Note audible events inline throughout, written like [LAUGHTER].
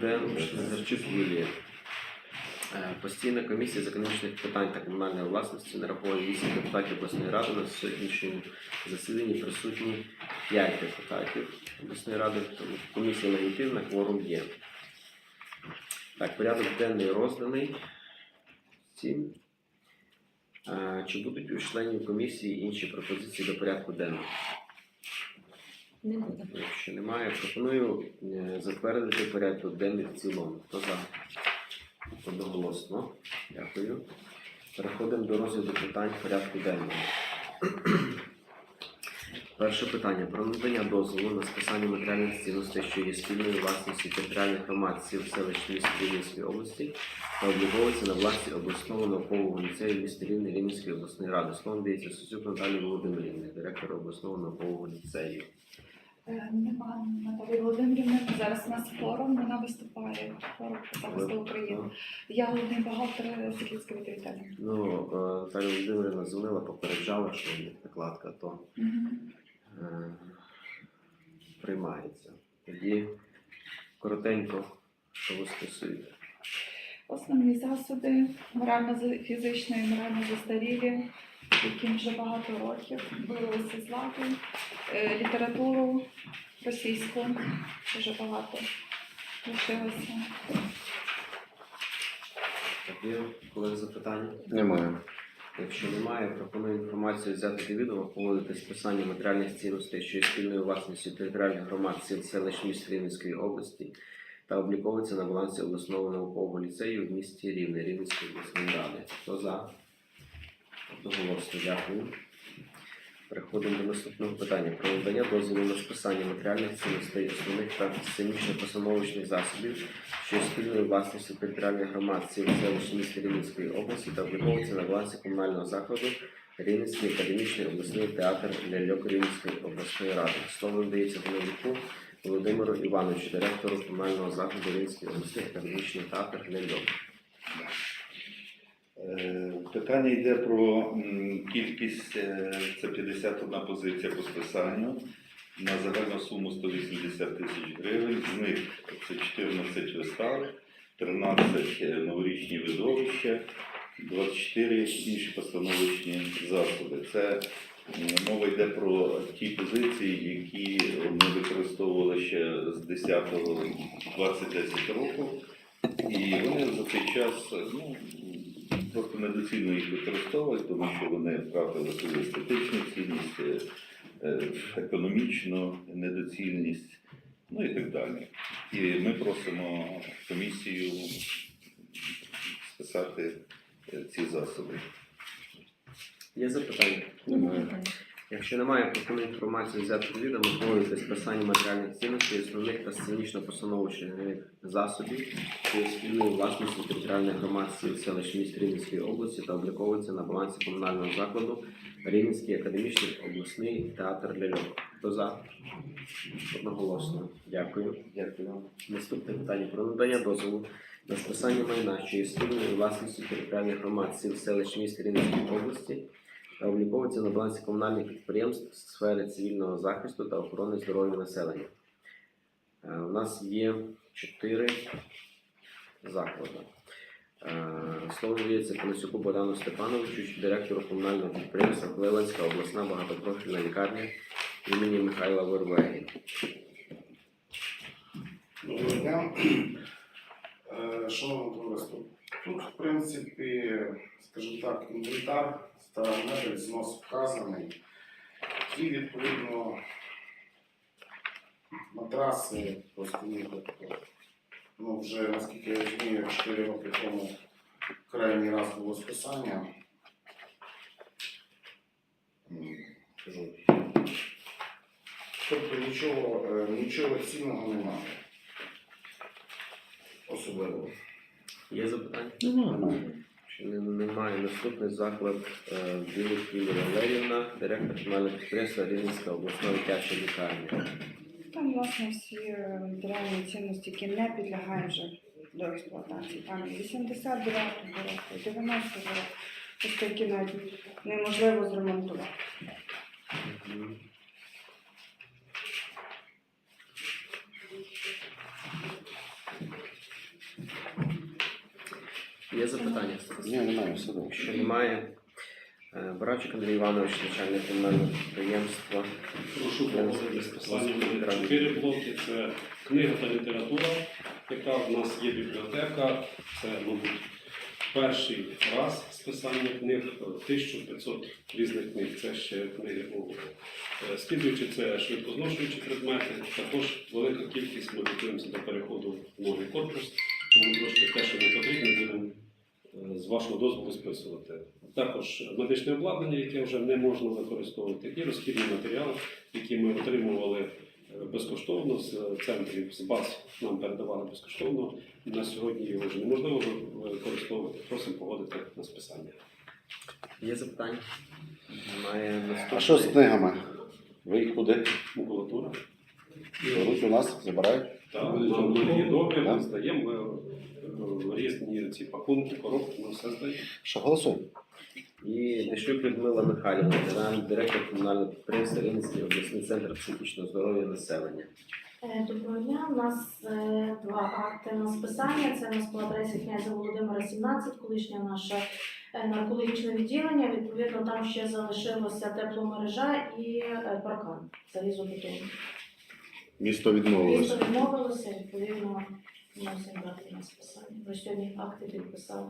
Зарчук Юлія. Е, Постійна комісія з економічних питань та комунальної власності нараховує 8 депутатів обласної ради на сьогоднішньому засіданні присутні 5 депутатів обласної ради, тому комісія легітимна, кворум є. Так, порядок денний розданий. Всім. Е, Чи будуть у членів комісії інші пропозиції до порядку денного? Не буде. Якщо немає, пропоную е, затвердити порядок денний в цілому. Хто за? Одноголосно. Дякую. Переходимо до розгляду питань порядку денного. [CLEARS THROAT] Перше питання про надання дозволу на списання матеріальних цінностей, що є спільною власністю територіальних громад сіл селищ міст Рівненської області та обліковується на власті обласного наукового ліцею міста Рівне Рівненської обласної ради. Словом дається Сузюк Наталії Володимирівні, директора обласного наукового ліцею. Е, Нема Наталії Володимирівни. Зараз у нас форум, вона виступає форум захисту України. Я головний бухгалтер Світлицької території. Ну, е, Наталя Володимирівна дзвонила, попереджала, що накладка, то е, приймається. Тоді коротенько, що ви стосуєте. Основні засоби морально-фізично і морально застарілі, яким вже багато років билися з ладу. Е, Літературу російську дуже багато лишилося. Коли запитання? Немає. Якщо немає, пропоную інформацію взяти до відома, поводити списання матеріальних цінностей, що є спільною власністю територіальних громад сіл селищ міст Рівненської області та обліковується на балансі обласного наукового ліцею в місті Рівне Рівненської обласної ради. Хто за? Одноголосно дякую. Переходимо до наступного питання про надання дозволу на списання матеріальних цінностей основних та сценічно-постановочних засобів, що є спільною власністю територіальних громад сіл селищ міста Рівненської області та обліковується на балансі комунального закладу Рівненський академічний обласний театр ляльок Рівненської обласної ради. Слово надається головнику Володимиру Івановичу, директору комунального закладу Рівненський обласний академічний театр ляльок. Е, Питання йде про кількість, е, це 51 позиція по списанню на загальну суму 180 тисяч гривень. З них це 14 вистав, 13 новорічні видовища, 24 інші постановочні засоби. Це мова йде про ті позиції, які ми використовували ще з 10-го 2010 року. І вони за цей час ну, просто недоцільно їх використовують, тому що вони втратили свою естетичну цінність, е, е, економічну недоцільність, ну і так далі. І ми просимо комісію списати е, ці засоби. Є запитання? Немає. Якщо немає, пропоную інформацію взяти до відома, поводити списання матеріальних цінностей, основних та сценічно-постановочних засобів, що є спільною власністю територіальних громад сіл селищ міст Рівненської області та обліковується на балансі комунального закладу Рівненський академічний обласний театр ляльок. Хто за? Одноголосно. Дякую. Дякую. Наступне питання про надання дозволу на списання майна, що є спільною власністю територіальних громад сіл селищ міст Рівненської області та обліковується на балансі комунальних підприємств сфери цивільного захисту та охорони здоров'я населення. Е, У нас є чотири заклади. Е, Слово надається Панасюку Богдану Степановичу, директору комунального підприємства Клеванська обласна багатопрофільна лікарня імені Михайла Вервеги. Доброго дня. Е, Шановне товариство, тут, в принципі, скажімо так, інвентар та мебель знос вказаний. І відповідно матраси постійні, тобто, ну вже наскільки я розумію, 4 роки тому крайній раз було списання. Кажу. Тобто нічого, е, нічого цінного немає. Особливо. Є запитання? Немає. Немає наступний заклад е, Білих Юлія Валерівна, директор комунального підприємства Рівненська обласна дитяча лікарня. Там, власне, всі е, матеріальні цінності, які не підлягають вже до експлуатації. Там і 89 року, і 90 року, тобто які навіть неможливо зремонтувати. Є запитання? Ні, немає, все добре. Якщо немає, е, Барачик Андрій Іванович, начальник комунального підприємства. Прошу погодити списання на чотири блоки. Це книга та література, яка в нас є бібліотека. Це, мабуть, перший раз списання книг, е, 1500 різних книг. Це ще книги у е, слідуючи, це швидкозношуючі предмети. Також велика кількість ми готуємося до переходу в новий корпус. Тому трошки те, що не потрібно, будемо е, з вашого дозволу списувати. Також медичне обладнання, яке вже не можна використовувати, і розхідні матеріали, які ми отримували е, безкоштовно з центрів, з баз нам передавали безкоштовно. На сьогодні його вже неможливо використовувати. Просимо погодити на списання. Є запитання? Немає наступний. А що з книгами? Ви їх куди? Макулатура. Беруть у нас, забирають? Та нам є добре, ми здаємо ми, різні ці пакунки, коробки, ми все здаємо. Що голосуємо? І Дещук Людмила Михайлівна, генеральний директор комунального підприємства Рівненський обласний центр психічного здоров'я населення. Е, Доброго дня. У нас е, два акти на списання. Це у нас по адресі князя Володимира 17, колишнє наше наркологічне відділення. Відповідно, там ще залишилося тепломережа і е, паркан залізобетонний. Місто відмовилося. Місто відмовилося, відповідно, мусимо дати на списання. Ви сьогодні акти підписали.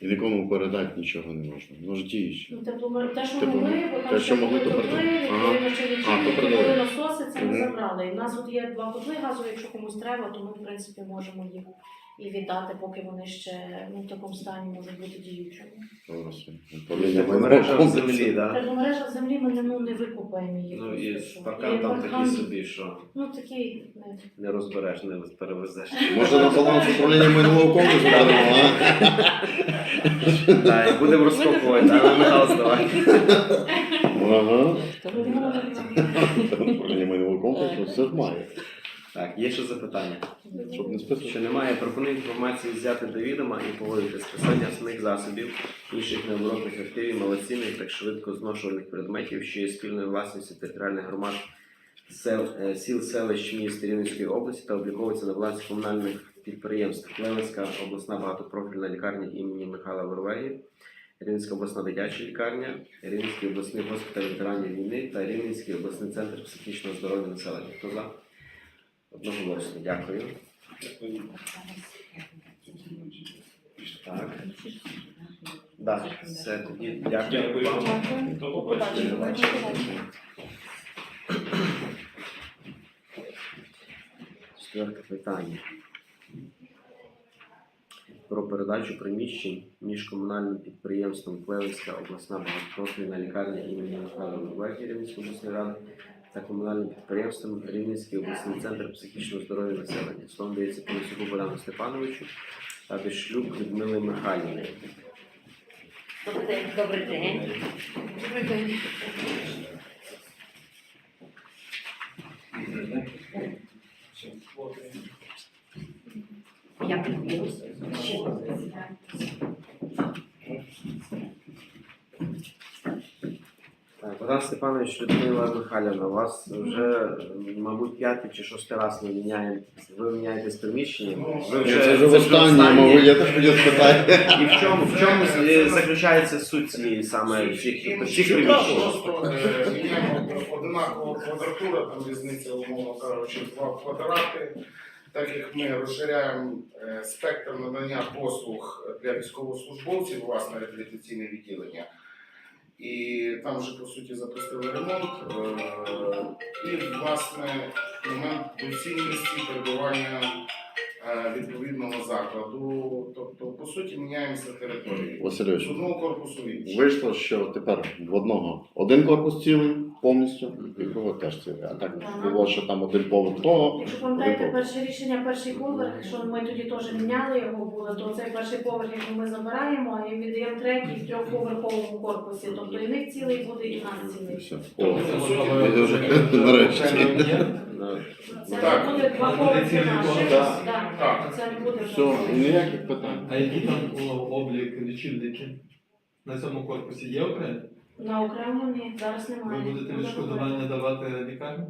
І нікому передати нічого не можна. Ну ж діючи. Ну, тепло, те, що Тепло- могли, бо те, там що могли, то котли, передали. Ага. відповідно, чи А, то лічильники, передали. насоси, це ми Мгм. забрали. І в нас тут є два котли газу, якщо комусь треба, то ми, в принципі, можемо їх і віддати, поки вони ще ну, в такому стані можуть бути діючими. Управління Мережа в майном землі, так? Тепломережа в землі ми не, ну, не викупаємо її. Ну просто, і паркан там паркан, такий собі, що Ну такий не не розбереш, не перевезеш. Може на баланс управління майнового комплексу Так, і будемо розкопувати, але Михайло, давай. а? Ага. Тому Управління майнового комплексу все ж має. Так, є ще запитання. Щоб не списувати. Що немає, пропоную інформацію взяти до відома і погодити списання основних засобів, інших необоротних активів, малоцінних та швидко зношуваних предметів, що є спільною власністю територіальних громад сел, е, сіл, селищ, міст Рівненської області та обліковується на балансі комунальних підприємств Клевенська обласна багатопрофільна лікарня імені Михайла Воровеї, Рівненська обласна дитяча лікарня, Рівненський обласний госпіталь ветеранів війни та Рівненський обласний центр психічного здоров'я населення. Хто за? Одноголосно, дякую. Так. Да, все тоді. Дякую вам. До побачення. Четверте питання. Про передачу приміщень між комунальним підприємством Клевенська обласна багатопрофільна лікарня імені Михайла Рівненської обласної ради та комунальним підприємством Рівненський обласний центр психічного здоров'я населення. Словом дається Полісюку Богдану Степановичу та Дешлюк Людмили Михайлівни. Добрий день. Добрий день. Добрий день. Я привіт. Богдан Степанович, Людмила Михайлівна, у вас вже, мабуть, п'ятий чи шостий раз ми міняємо. Ви міняєтесь приміщенням. Ви Це вже в останньому, останнє. я теж хотів спитати. І в чому, в чому е, заключається суть цієї саме всіх, всіх приміщень? Просто е, міняємо одинакова квадратура, там різниця, умовно кажучи, два квадрати. Так як ми розширяємо е, спектр надання послуг для військовослужбовців, власне, реабілітаційне відділення. І там вже по суті запустили ремонт. е, І власне момент доцільності перебування е, відповідного закладу. Тобто, по суті, міняємося територією. Васильович, З одного корпусу в інший. вийшло, що тепер в одного один корпус цілий повністю, і другого теж цілий. А так було, що там один поверх того. Якщо пам'ятаєте перше рішення, перший поверх, що ми тоді теж міняли його було, то цей перший поверх, який ми забираємо, і віддаємо третій в трьохповерховому корпусі. Тобто і в них цілий буде, і нас цілий. Тобто, нарешті. Це Так. не буде два поверхи наших. Так. Це не буде Все, ніяких питань. А який там о, облік лічильників? На цьому корпусі є окремі? На окремо ні, зараз Ви немає. будете Буде відшкодування давати лікарні?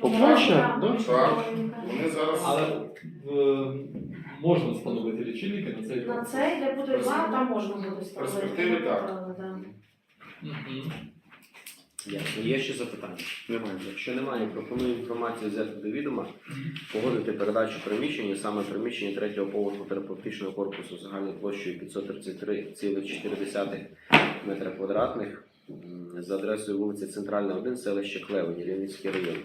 окремо. По-перше, Так, Вони зараз Але в можна встановити лічильники на цей На корпус. цей, де буде два, там можна буде встановити. перспективі так. Да. Мгм. Ясно. Є ще запитання? Немає. Якщо немає, пропоную інформацію взяти до відома, погодити передачу приміщення, саме приміщення третього поверху терапевтичного корпусу загальною площею 533,4 метра квадратних за адресою вулиця Центральна, 1, селище Клевені, Рівненський район.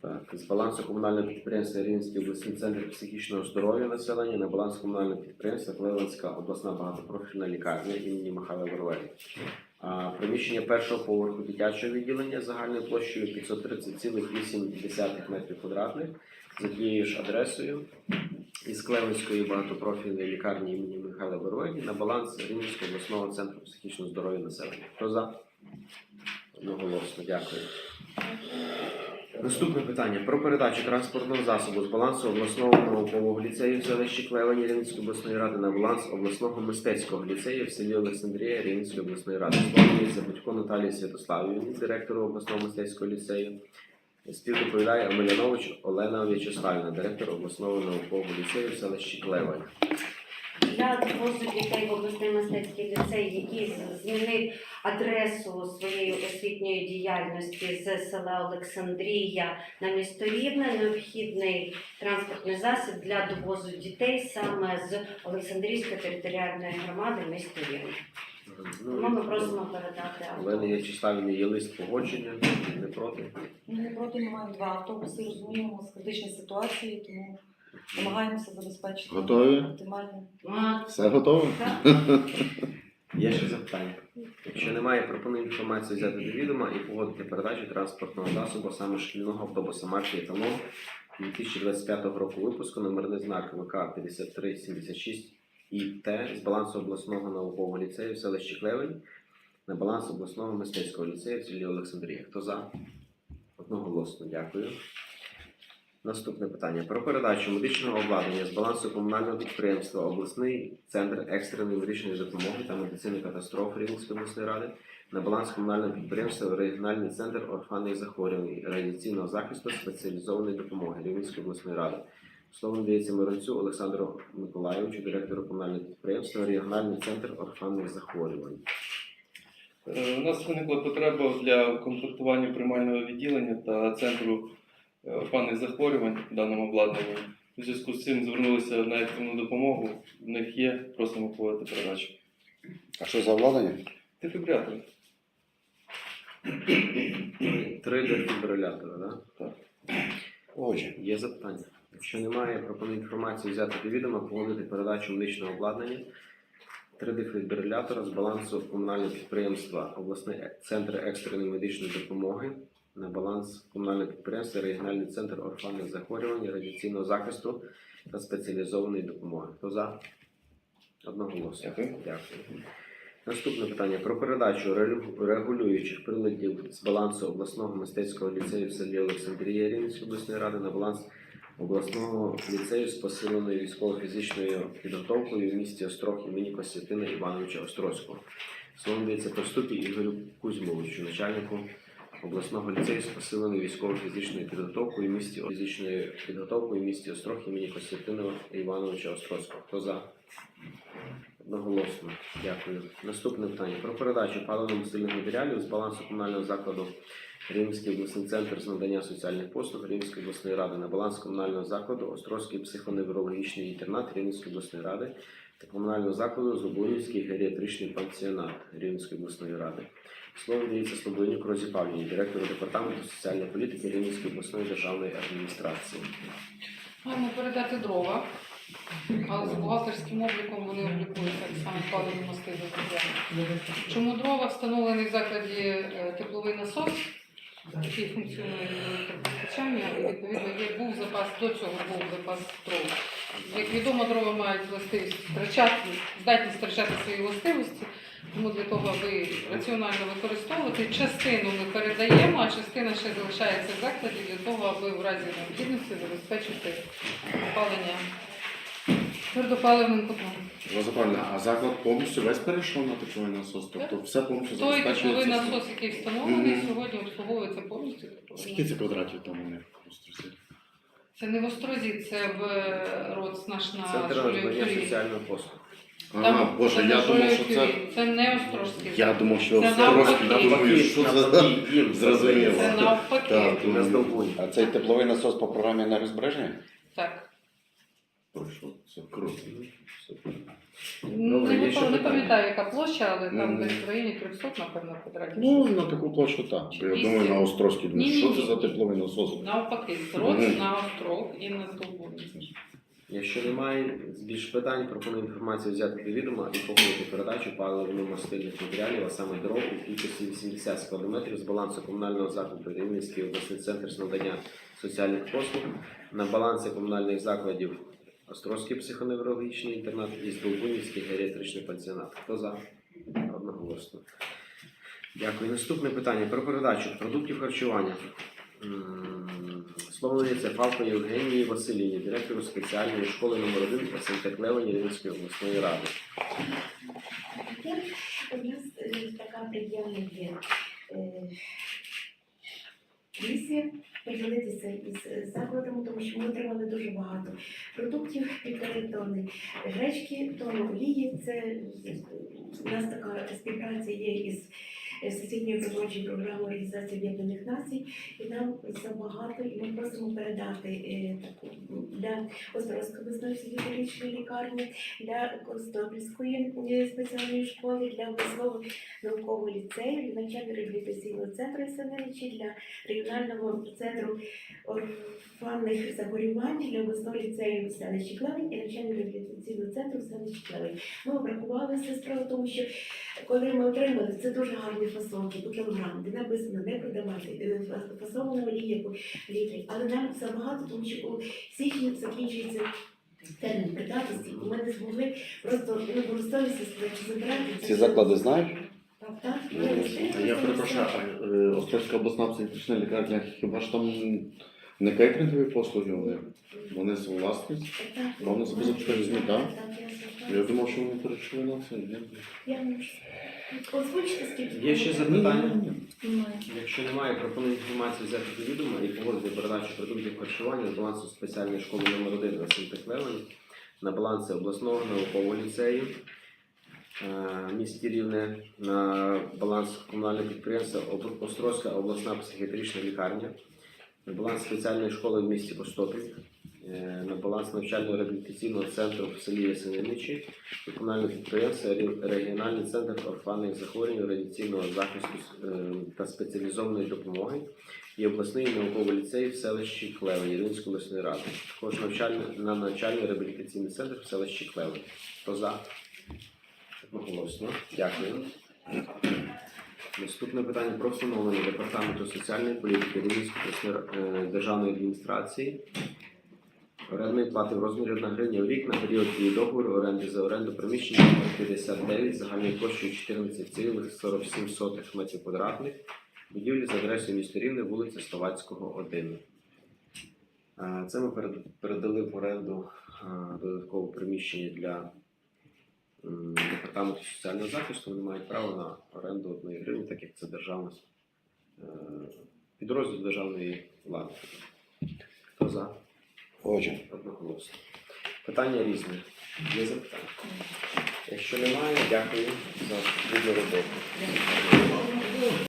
Так, з балансу комунального підприємства Рівненський обласний центр психічного здоров'я населення на баланс комунального підприємства Клевенська обласна багатопрофільна лікарня імені Михайла Воровелі. Приміщення першого поверху дитячого відділення загальною площею 530,8 метрів квадратних за тією ж адресою із Клевенської багатопрофільної лікарні імені Михайла Вороведі на баланс Рівненського обласного центру психічного здоров'я населення. Хто за? Одноголосно, дякую. Наступне питання про передачу транспортного засобу з балансу обласного наукового ліцею в селищі Клевені Рівненської обласної ради на баланс обласного мистецького ліцею в селі Олександрія Рівненської обласної ради. Слово Батько Наталії Святославівні, директору обласного мистецького ліцею. Співдоповідає Омелянович Олена В'ячеславівна, директор обласного наукового ліцею селищі Клевень. Для двох дітей в обласний мистецький ліцей, який змінив адресу своєї освітньої діяльності з села Олександрія на місто Рівне, необхідний транспортний засіб для довозу дітей саме з Олександрійської територіальної громади міста Рівне. Тому ми просимо передати Олени авто. В'ячеславівні є лист погодження, не проти. Ми не проти ми маємо два автобуси, розуміємо з критичної ситуації, тому намагаємося забезпечити Готові? оптимальне. А, Все готово? Є ще запитання? Якщо немає, пропоную інформацію взяти до відома і погодити передачу транспортного засобу саме шкільного автобуса марки «Еталон» 2025 року випуску номерний знак ВК 5376 ІТ з балансу обласного наукового ліцею в селищі Клевень на баланс обласного мистецького ліцею в селі Олександрія. Хто за? Одноголосно, дякую. Наступне питання про передачу медичного обладнання з балансу комунального підприємства обласний центр екстреної медичної допомоги та медицини катастроф Рівненської обласної ради на баланс комунального підприємства регіональний центр орфанних захворювань радіаційного захисту спеціалізованої допомоги Рівненської обласної ради. Слово надається Миронцю Олександру Миколайовичу, директору комунального підприємства регіональний центр орфанних захворювань. Е, У нас виникла потреба для комплектування приймального відділення та центру е, орфанних захворювань в даному обладнанні. У зв'язку з цим звернулися на екстрену допомогу. В них є, просимо поводити передачу. А що за обладнання? Дефібрилятори. Три дефібрилятора, да? Так. Отже, Є запитання. Якщо немає, пропоную інформацію взяти до відома, погодити передачу медичного обладнання 3 дефібрилятора з балансу комунального підприємства обласний е- центр екстреної медичної допомоги на баланс комунального підприємства регіональний центр орфанних захворювань, радіаційного захисту та спеціалізованої допомоги. Хто за? Одноголосно. Дякую. Дякую. Наступне питання про передачу регулюючих приладів з балансу обласного мистецького ліцею в селі Олександрія Рівненської обласної ради на баланс обласного ліцею з посиленою військово-фізичною підготовкою в місті Острог імені Костянтина Івановича Острозького. Словом дається Проступі Ігорю Кузьмовичу, начальнику обласного ліцею з посиленою військово-фізичною підготовкою в місті фізичною підготовкою в місті Острог імені Костянтина Івановича Острозького. Хто за? Одноголосно. Дякую. Наступне питання про передачу паливно-мастильних матеріалів з балансу комунального закладу Рівненський обласний центр з надання соціальних послуг Рівненської обласної ради на баланс комунального закладу Острозький психоневрологічний інтернат Рівненської обласної ради та комунального закладу Злобунівський геріатричний пансіонат Рівненської обласної ради. Слово дається Слободенюк Розі Павлівні, директору департаменту соціальної політики Рівненської обласної державної адміністрації. Маємо передати дрова, але з бухгалтерським обліком вони облікують так само паливно мастили Чому дрова встановлений в закладі е, тепловий насос, який функціонує електропостачання, і відповідно є був запас, до цього був запас дров. Як відомо, дрова мають властивість втрачати, здатність втрачати свої властивості, тому для того, аби раціонально використовувати, частину ми передаємо, а частина ще залишається в закладі для того, аби в разі необхідності забезпечити опалення твердопаливним котлом. Розапальна, а заклад повністю весь перейшов на тепловий насос? Тобто все повністю Той тепловий забезпечується? насос, який встановлений, Мгм. сьогодні обслуговується повністю. Скільки це квадратів там у них? Це не в Острозі, це в е, РОЦ наш на Центр надання Кюрі. соціального послуг. Ага, Боже, це я думав, що це. Це не Острозький. Я думав, що Це Острозький, навпаки. думаю, що це Навпаки, їм [LAUGHS] зрозуміло. Це навпаки. Так, На. А цей тепловий насос по програмі енергозбереження? Так. Пройшов. Це круто. Ну, Добре, не, є ще не питання? пам'ятаю, яка площа, але там Мгм. десь в районі 300, напевно, квадратів. Ну, на таку площу так. Бо Я думаю, на Острозькій думаю, Ні-ні-ні. що це за тепловий насос? Навпаки, з РОЦ Мгм. на Острог і на Здолбуні. Якщо немає більш питань, пропоную інформацію взяти до відома і погодити передачу паливно-мастильних матеріалів, а саме дров у кількості 80 складометрів з балансу комунального закладу Рівненський обласний центр з надання соціальних послуг на балансі комунальних закладів Острозький психоневрологічний інтернат і Здолбунівський геріатричний пансіонат. Хто за? Одноголосно. Дякую. Наступне питання про передачу продуктів харчування. Слово надається Фалко Євгенії Васильівні, директору спеціальної школи номер 1 СМТ Клевені Рівненської обласної ради. У нас е, така приємна є е, місія поділитися із закладом, тому що ми отримали дуже багато півтори тонни гречки, тонну олії. Це у нас така співпраця є із Всесвітньою продовольчою програмою Організації Об'єднаних Націй, і нам забагато, і ми просимо передати е, таку для Острозької психіатричної лікарні, для Костопільської е, спеціальної школи, для обласного наукового ліцею, для навчально-реабілітаційного центру Сеневичі, для регіонального центру орфанних захворювань, для обласного ліцею селищі Клевень і навчально-реабілітаційного центру селищі Клевень. Ми обрахувалися справа, тому що коли ми отримали, це дуже гарні фасовки по кілограму, де написано не продавати е, фасована олія по літрі. Але нам забагато, тому що у січні закінчується термін придатності, і ми не змогли просто ну, користуватися забирати. Ці заклади знаєш? Так, так. А Я перепрошую, а е, Острозька обласна психіатрична лікарня, хіба ж там не кейтерингові послуги вони? Вони з власність? Вони з позичка так? Я думав, що вони перейшли на це. Я не можу. Озвучте, скільки. Є ще запитання? Немає. Якщо немає, пропоную інформацію взяти до відома і погодити передачу продуктів харчування з балансу спеціальної школи номер 1 СМТ Клевень на баланси обласного наукового ліцею е, місті Рівне, на баланс комунального підприємства Об- Острозька обласна психіатрична лікарня, на баланс спеціальної школи в місті Костопіль, на баланс навчально-реабілітаційного центру в селі Ясениничі і комунального підприємства Регіональний центр орфанних захворювань, радіаційного захисту е, та спеціалізованої допомоги і обласний науковий ліцей в селищі Клевень Рівненської обласної ради. Також навчальний на навчально-реабілітаційний центр в селищі Клевень. Хто за? Одноголосно. Дякую. Наступне питання про встановлення департаменту соціальної політики Рівненської е, державної адміністрації орендної плати в розмірі 1 гривня в рік на період дії договору оренди за оренду приміщення 59 загальною площею 14,47 метрів квадратних будівлі за адресою міста Рівне, вулиця Словацького, 1. Е, Це ми передали в оренду е, додаткове приміщення для департаменту соціального захисту. Вони мають право на оренду 1 гривні, так як це державна е, підрозділ державної влади. Хто за? Хочу. Одноголосно. Питання різне. Є запитання? Якщо немає, дякую за спільну роботу.